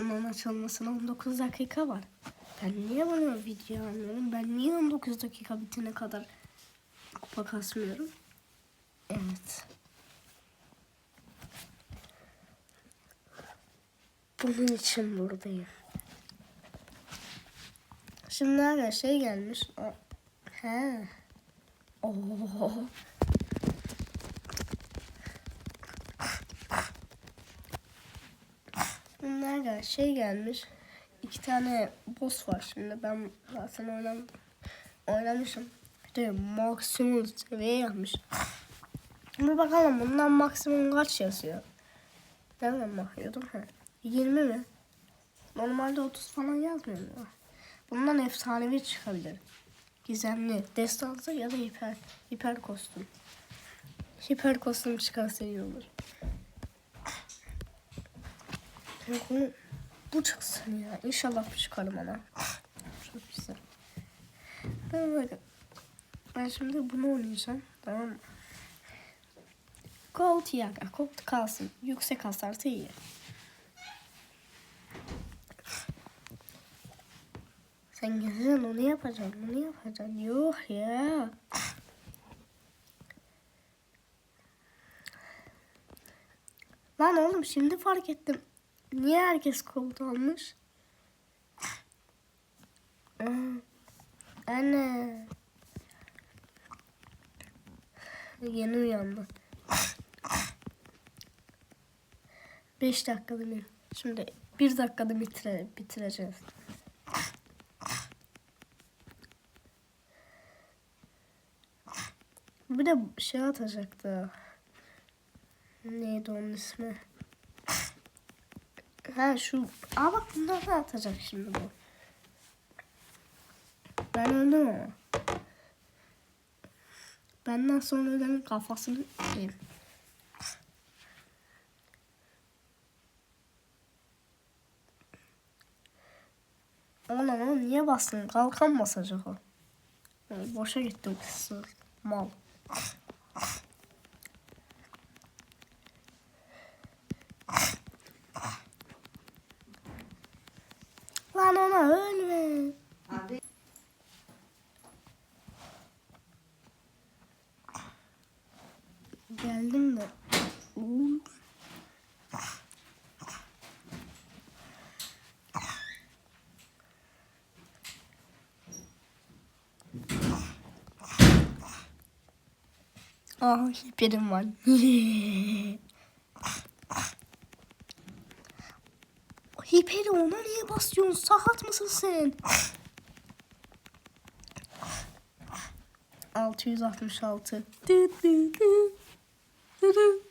Bunun açılmasına 19 dakika var. Ben niye bunu video almıyorum? Ben niye 19 dakika bitene kadar kupa kasmıyorum? Evet. Bunun için buradayım. Şimdi nerede şey gelmiş. He. Oo. Nerede şey gelmiş. İki tane boss var şimdi. Ben zaten oynam oynamışım. De maksimum seviye yapmış. Şimdi bakalım bundan maksimum kaç yazıyor? Nereden bakıyordum? Ha. 20 mi? Normalde 30 falan yazmıyor mu? Bundan efsanevi çıkabilir. Gizemli, destansı ya da hiper, hiper kostüm. Hiper kostüm çıkarsa iyi olur. Bunu- bu çıksın ya. İnşallah bu çıkarım ona. Çok güzel. Ben böyle. Ben şimdi bunu oynayacağım. Tamam mı? Gold yaga. Gold kalsın. Yüksek hasarsa iyi. Sen gezeceksin onu yapacaksın. Onu yapacaksın. Yok ya. Lan oğlum şimdi fark ettim. Niye herkes gold almış? Aa, Anne. Yeni uyandı. 5 dakikada bir. Şimdi bir dakikada bitire, bitireceğiz. Bir de şey atacaktı. Neydi onun ismi? Ha şu. Aa bak bunları da atacak şimdi bu. Ben ama. Benden sonra ölenin kafasını yiyeyim. Oğlum oğlum niye bastın? Kalkan basacak o. Boşa gitti o kısır. Mal. Lan ona ölme. Abi Geldim de. Ah hiperim var. Niye basıyorsun? Sahat mısın sen? 666. Dı dı dı. Dı dı.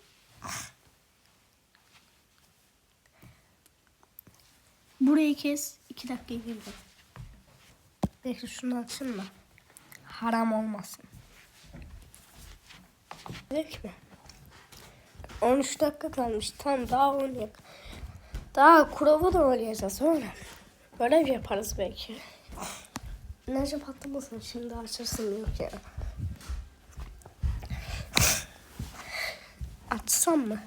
Burayı kes. 2 dakika girdi. Bekle şunu açayım da. Haram olmasın. Dedik mi? 13 dakika kalmış. Tam daha oynayalım. Daha kurava da oynayacağız sonra. Görev yaparız belki. Enerji patlamasın şimdi açırsın yok ya. Açsam mı?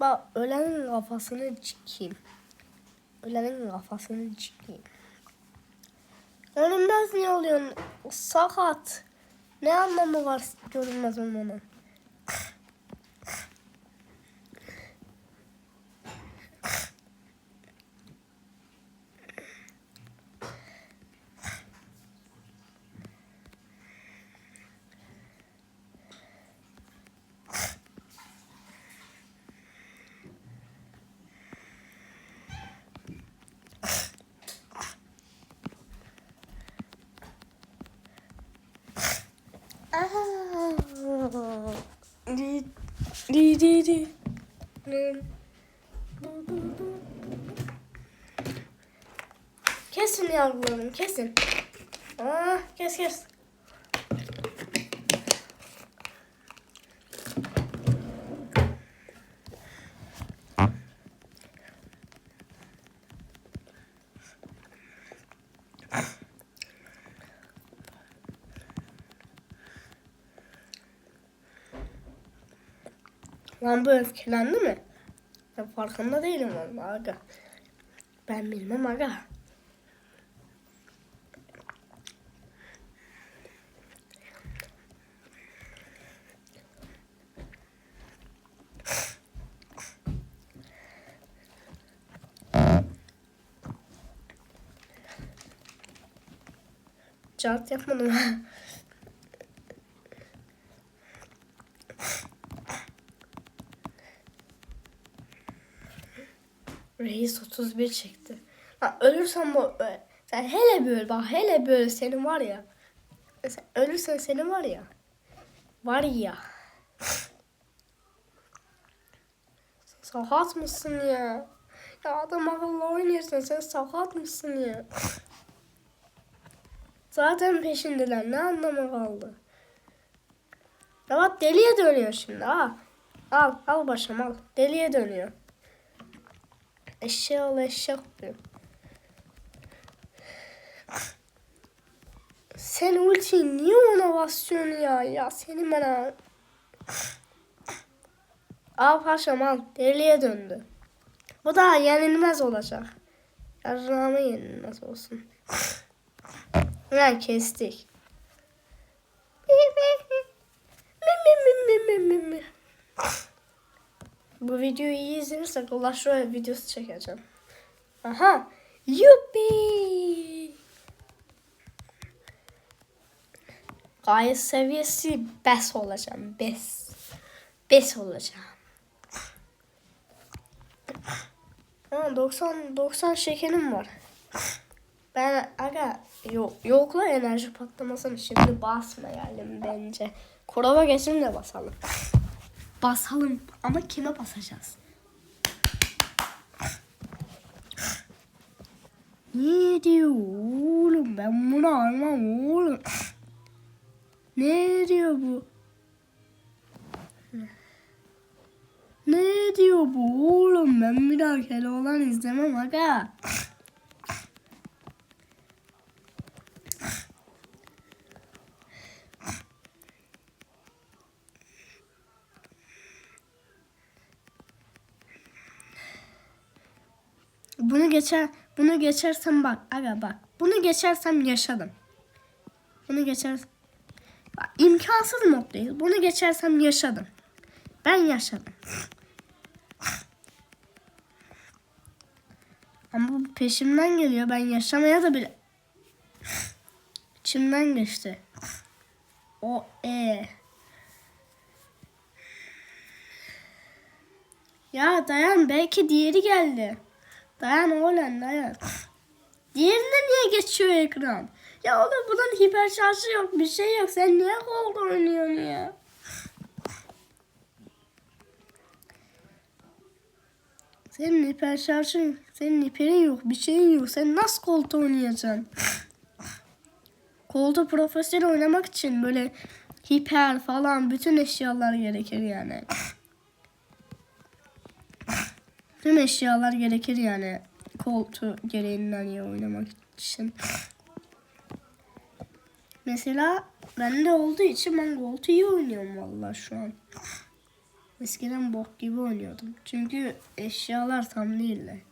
Bak ölenin kafasını çıkayım. Ölenin kafasını çıkayım. Görünmez niye oluyorsun? Sakat. Ne anlamı var görünmez olmanın? Kesin yavrularım kesin. Aa, kes kes. Lan bu öfkelendi mi? Ben farkında değilim vallahi aga. Ben bilmem aga. Cart yapmadım. Reis 31 çekti. Ha, ölürsen bu sen hele böyle bak hele böyle senin var ya. Sen ölürsen senin var ya. Var ya. Sakat mısın ya? Ya adam akıllı oynuyorsun sen sakat mısın ya? Zaten peşindeler ne anlamı kaldı? Ya bak deliye dönüyor şimdi ha. Al al başım al. Deliye dönüyor. Eşeğe ol eşek diyor. Sen ultiyi niye ona basıyorsun ya? Ya senin ben al. Al paşam al. Deliye döndü. Bu da yenilmez olacak. Yarrağıma yenilmez olsun. Lan kestik. Bu videoyu iyi izlenirsek Clash Royale videosu çekeceğim. Aha. Yuppi. Gayet seviyesi bes olacağım. Bes. Bes olacağım. Ha, 90 90 şekerim var. Ben aga yok yokla enerji patlamasını şimdi basmayalım bence. Kurova geçin de basalım. Basalım ama kime basacağız? Ne diyor oğlum ben bunu almam oğlum. Ne diyor bu? Ne diyor bu oğlum ben bir daha Keloğlan izlemem aga. Bunu geçer, bunu geçersem bak, aga bak. Bunu geçersem yaşadım. Bunu geçer, bak, imkansız moddayız. Bunu geçersem yaşadım. Ben yaşadım. Ama bu peşimden geliyor. Ben yaşamaya da bile... İçimden geçti. O e. Ya dayan belki diğeri geldi. Dayan oğlum dayan. Diğerinde niye geçiyor ekran? Ya oğlum bunun hiper şarjı yok bir şey yok. Sen niye kolda oynuyorsun ya? Senin hiper şarjın, senin hiperin yok, bir şeyin yok. Sen nasıl kolda oynayacaksın? Kolda profesyonel oynamak için böyle hiper falan bütün eşyalar gerekir yani. Tüm eşyalar gerekir yani koltuğu gereğinden iyi oynamak için. Mesela bende olduğu için ben koltuğu iyi oynuyorum vallahi şu an. Eskiden bok gibi oynuyordum. Çünkü eşyalar tam değildi.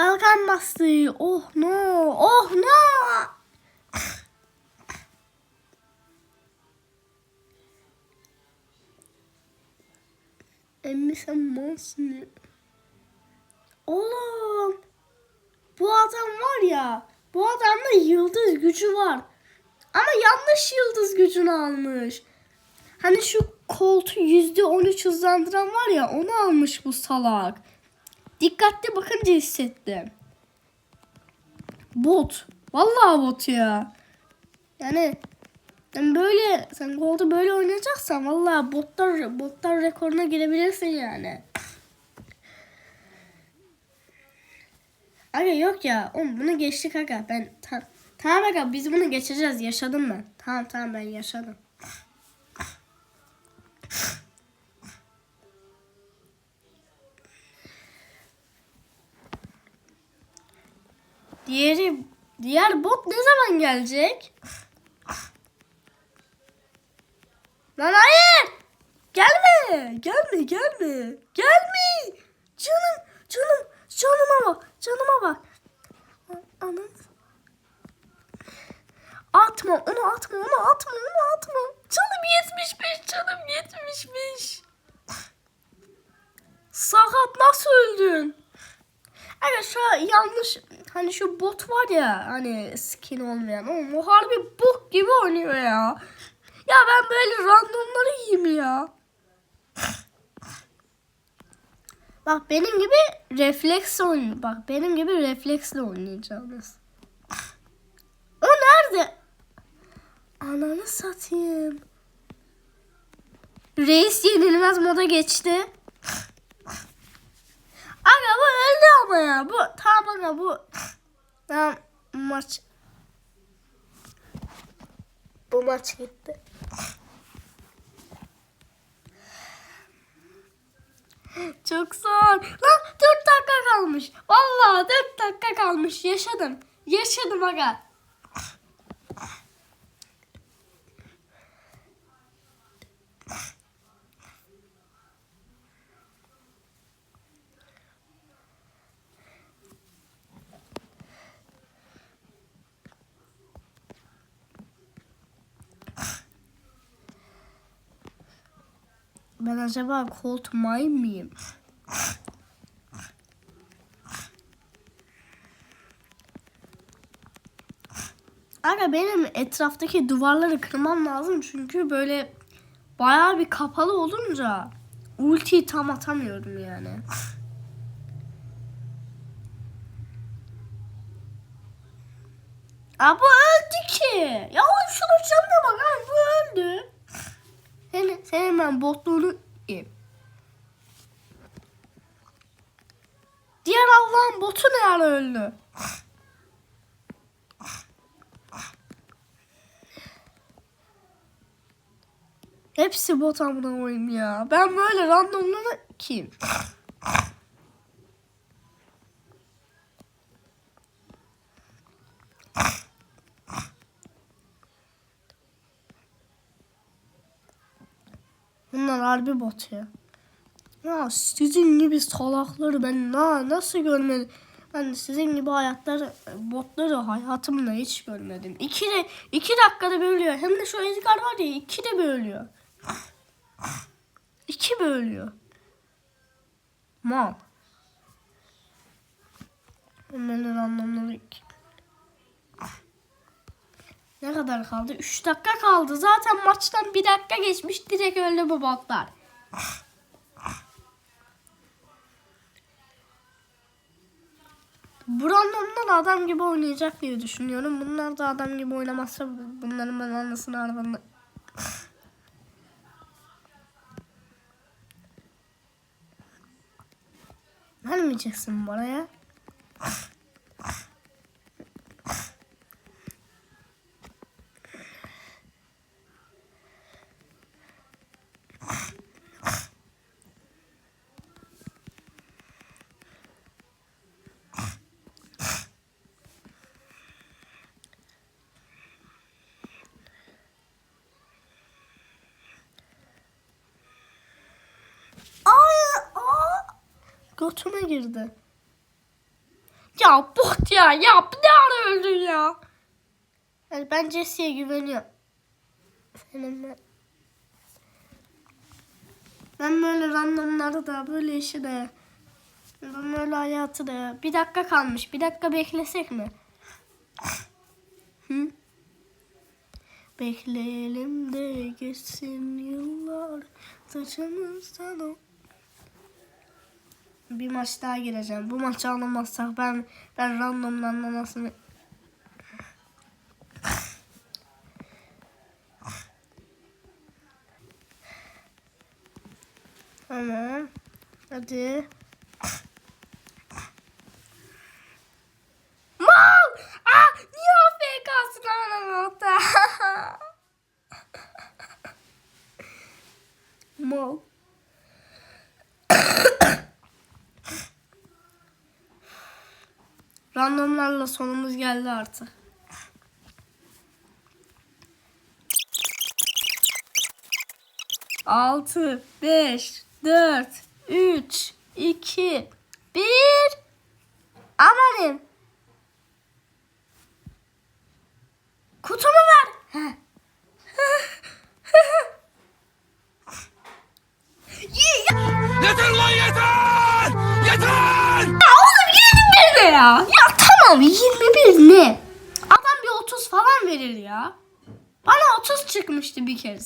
Balkan bastı. Oh no. Oh no. Emmi sen malsın ya. Oğlum. Bu adam var ya. Bu adamda yıldız gücü var. Ama yanlış yıldız gücünü almış. Hani şu koltu %13 hızlandıran var ya onu almış bu salak. Dikkatli bakınca hissettim. Bot. Vallahi bot ya. Yani sen böyle sen golda böyle oynayacaksan vallahi botlar botlar rekoruna girebilirsin yani. Aga yok ya. Oğlum bunu geçtik aga. Ben ta- tamam aga biz bunu geçeceğiz. Yaşadım ben. Tamam tamam ben yaşadım. Diğeri diğer bot ne zaman gelecek? Lan hayır! Gelme! Gelme, gelme. Gelme! Canım, canım, canıma bak. Canıma bak. Anam. Atma, onu atma, onu atma, onu atma. Canım 75, canım 75. Sakat nasıl öldün? Evet şu yanlış hani şu bot var ya hani skin olmayan o harbi bok gibi oynuyor ya. Ya ben böyle randomları yiyeyim ya. Bak benim gibi refleks oyun. Bak benim gibi refleksle oynayacağınız. O nerede? Ananı satayım. Reis yenilmez moda geçti. Aga bu öldü ama ya. Bu tamam aga bu. Tamam maç. Bu maç gitti. Çok zor. Lan 4 dakika kalmış. Vallahi 4 dakika kalmış. Yaşadım. Yaşadım aga. Ben acaba Colt Mine miyim? Benim etraftaki duvarları kırmam lazım çünkü böyle bayağı bir kapalı olunca ultiyi tam atamıyorum yani. Aa bu öldü ki. Ya oğlum şunu canına bak abi bu öldü. Sen, hemen botluğunu yiyeyim. Diğer Allah'ın botu ne ara öldü? Hepsi bot amına koyayım ya. Ben böyle randomları kim? Bunlar harbi bot ya. Sizin gibi salakları ben na nasıl görmedim? Ben sizin gibi hayatları, botları hayatımda hiç görmedim. İki, de, iki dakikada bölüyor. Hem de şu Edgar var ya iki de bölüyor. İki bölüyor. Mal. Hemen anlamları iki. Ne kadar kaldı? 3 dakika kaldı. Zaten maçtan bir dakika geçmiş. Direkt öldü bu botlar. Brandon'dan adam gibi oynayacak diye düşünüyorum. Bunlar da adam gibi oynamazsa bunların ben anlasını arabanı... Vermeyeceksin bana ya. Ay, aa. Götüme girdi. Ya bot ya ya ne ara öldün ya. Yani ben Jesse'ye güveniyorum. Ben. Ben böyle randomları da böyle işi de ben böyle hayatı da bir dakika kalmış bir dakika beklesek mi? Hı? Bekleyelim de geçsin yıllar saçımızdan o. Bir maç daha gireceğim. Bu maçı alamazsak ben ben randomdan anasını Tamam. Hadi. Mal! Ah! Niye AFK'sın anlamadı? Mal. Randomlarla sonumuz geldi artık. Altı, beş, dört, üç, iki,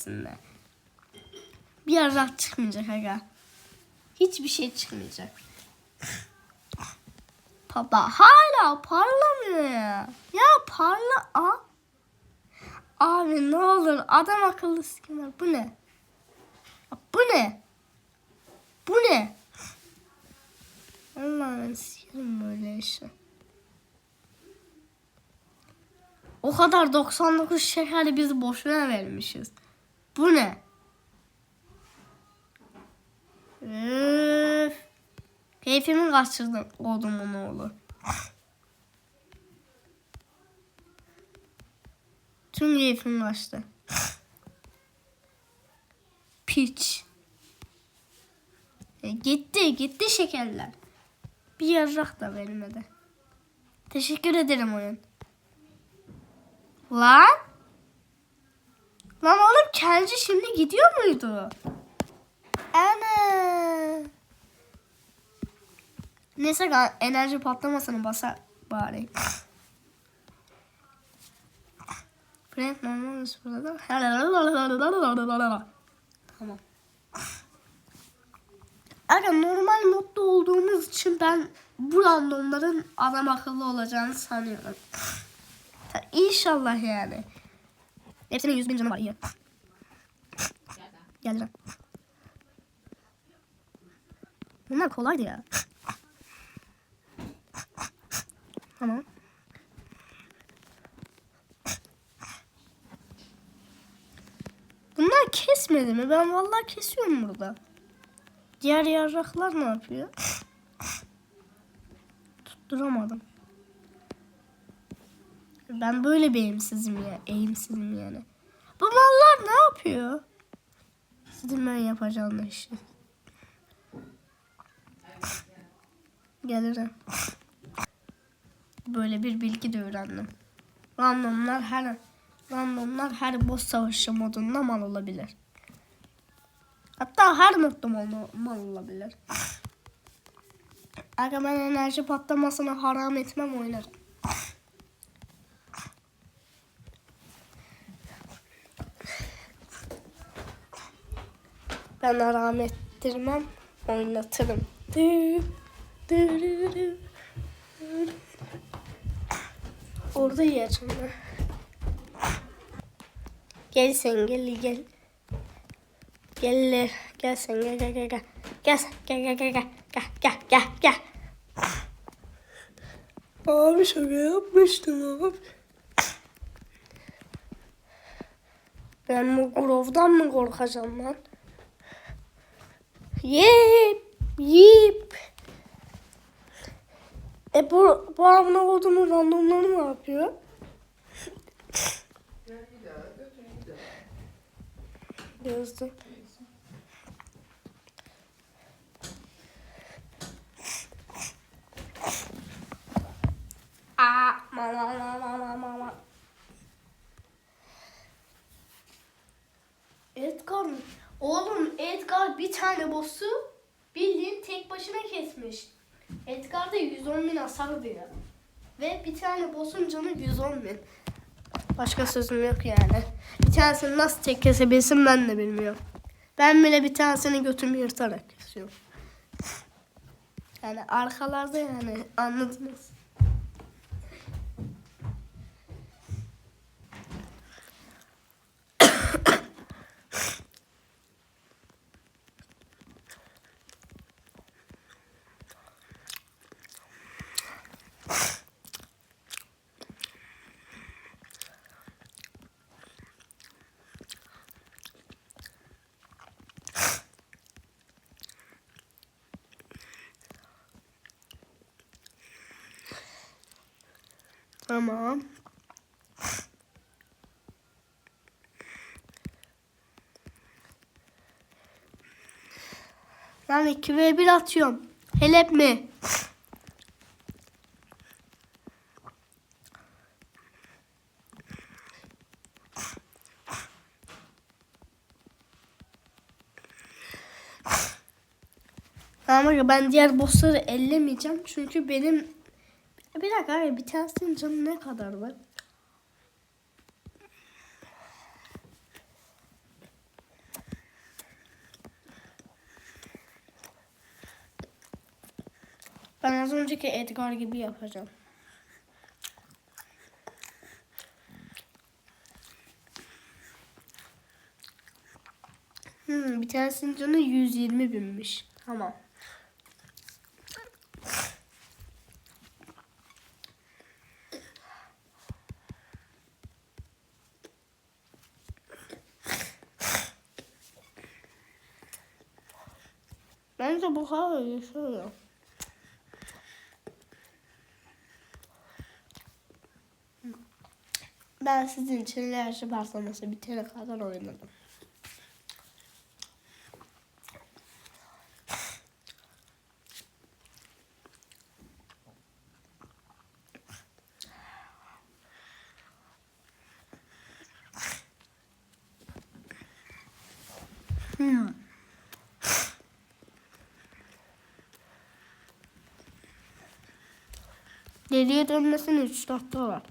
çıkmıştı bir yarrak çıkmayacak aga. Hiçbir şey çıkmayacak. Baba hala parlamıyor ya. Parla. Aa. Abi ne olur adam akıllı skinner. Bu ne? Bu ne? Bu ne? Allah'ım sikerim böyle işi. O kadar 99 şekeri biz boşuna vermişiz. Bu ne? Üf. Keyfimi kaçırdın oğlumun oğlu. Tüm keyfim kaçtı. Piç. E, gitti, gitti şekerler. Bir yarrak da vermedi. Teşekkür ederim oyun. Lan? Lan oğlum kelci şimdi gidiyor muydu? Ana. Neyse enerji patlamasını basar bari. Brent normal burada. Tamam. Aga normal modda olduğumuz için ben bu randomların adam akıllı olacağını sanıyorum. İnşallah yani. Hepsinin 100 bin canı var iyi. Geleceğim. Bunlar kolaydı ya. Tamam. Bunlar kesmedi mi? Ben vallahi kesiyorum burada. Diğer yarraklar ne yapıyor? Tutturamadım. Ben böyle bir eğimsizim ya. Eğimsizim yani. Bu mallar ne yapıyor? Sizin ben yapacağım işi. Gelirim. Böyle bir bilgi de öğrendim. Randomlar her randomlar her boss savaşı modunda mal olabilir. Hatta her modda mal, mal olabilir. Aga ben enerji patlamasını haram etmem oynarım. Ben haram ettirmem, oynatırım. Orada yiyeceğim ben. Gel sen gel gel. Gel gel sen gel gel gel gel. Gel gel gel gel gel gel gel gel gel. Abi şaka yapmıştım abi. Ben bu grovdan mı korkacağım lan? Yip yip. E bu, bu amına olduğumun randomları ne yapıyor? Yazdı. Aa, mama mama mama mama. Edgar mı? Oğlum Edgar bir tane boss'u bildiğin tek başına kesmiş. Edgar da 110 bin hasar diyor. Ve bir tane boss'un canı 110 bin. Başka sözüm yok yani. Bir tanesini nasıl tek kesebilsin ben de bilmiyorum. Ben bile bir tanesini götümü yırtarak kesiyorum. Yani arkalarda yani anladınız. Tamam. Ben 2 ve 1 atıyorum. Helep mi? Ama ben diğer bossları ellemeyeceğim. Çünkü benim dakika hayır, bir tanesinin canı ne kadar var? Ben az önceki Edgar gibi yapacağım. Hmm, bir tanesinin canı 120 binmiş. Tamam. Bence bu kadar yaşıyor. Ben sizin için enerji patlaması bitene kadar oynadım. Hmm. Geriye dönmesine 3 dakika var.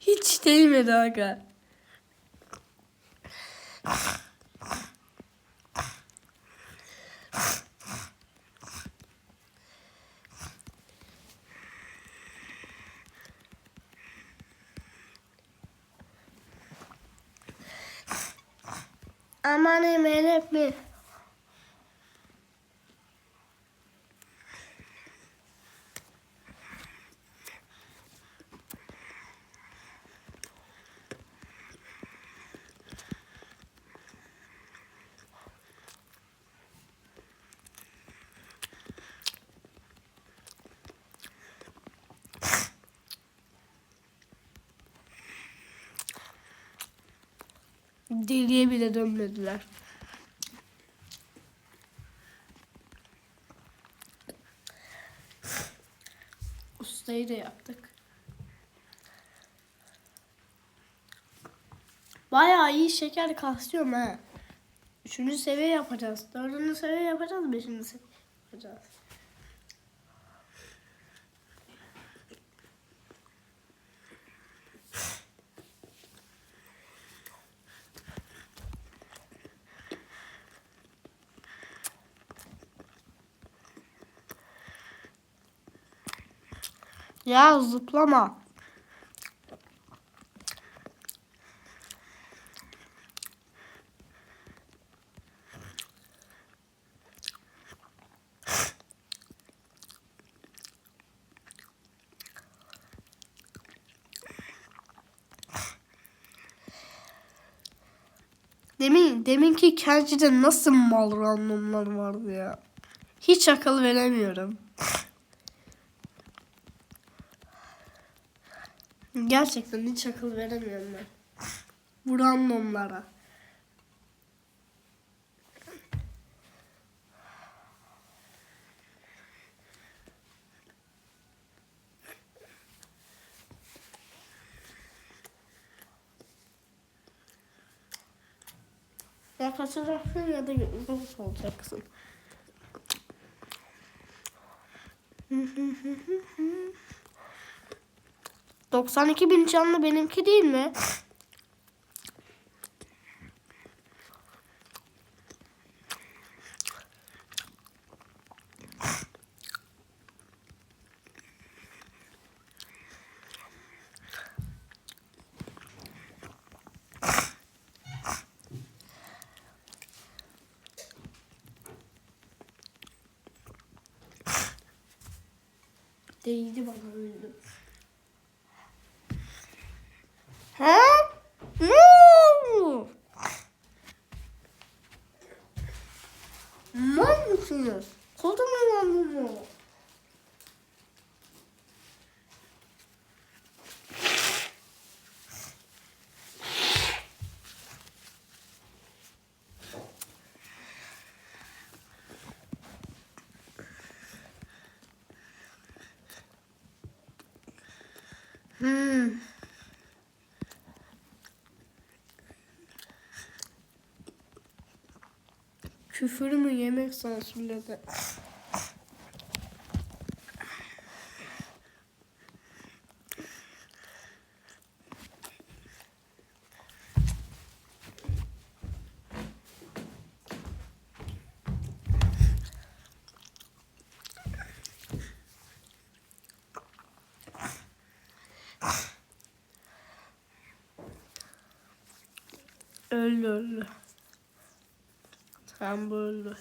Hiç değmedi aga. Aman emin hep mi? Deliye bile dönmediler. Ustayı da yaptık. Bayağı iyi şeker kasıyorum ha. Üçüncü seviye yapacağız. Dördüncü seviye yapacağız. Beşinci seviye yapacağız. Ya zıplama. Demin, deminki Kenji'de nasıl mal randomlar vardı ya. Hiç akıl veremiyorum. Gerçekten hiç akıl veremiyorum ben. Bu randomlara. Ya kaçacaksın ya da boş olacaksın. ...92 bin canlı benimki değil mi? Değdi bana öldü. Ha? Ne oldu? Mal mısınız? Kocaman mı? Hmm. Küfür mü yemek sansürledi? Öldü öldü. Bu öldü.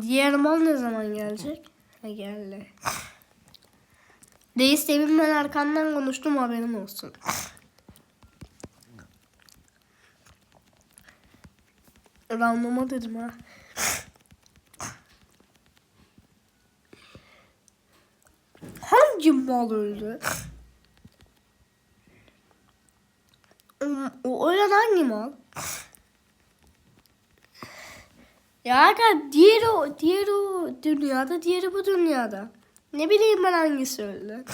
Diğer mal ne zaman gelecek? Ha geldi. Reis demin ben arkandan konuştum haberin olsun. Random'a dedim ha. Hangi mal öldü? O ölen hangi mal? Ya aga diğeri o, diğeri o dünyada, diğeri bu dünyada. Ne bileyim ben hangisi öldü.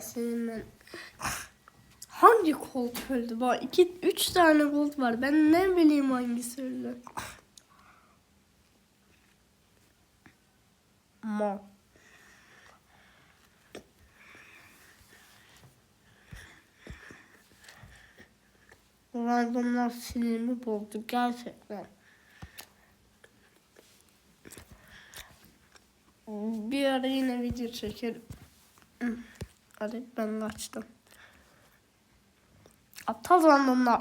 Senin. Hangi kolt öldü? Bak iki, üç tane kolt var. Ben ne bileyim hangisi öldü. Ma. Randomlar sinirimi bozdu gerçekten. Bir ara yine video çekerim. Hadi ben kaçtım. Aptal randomlar.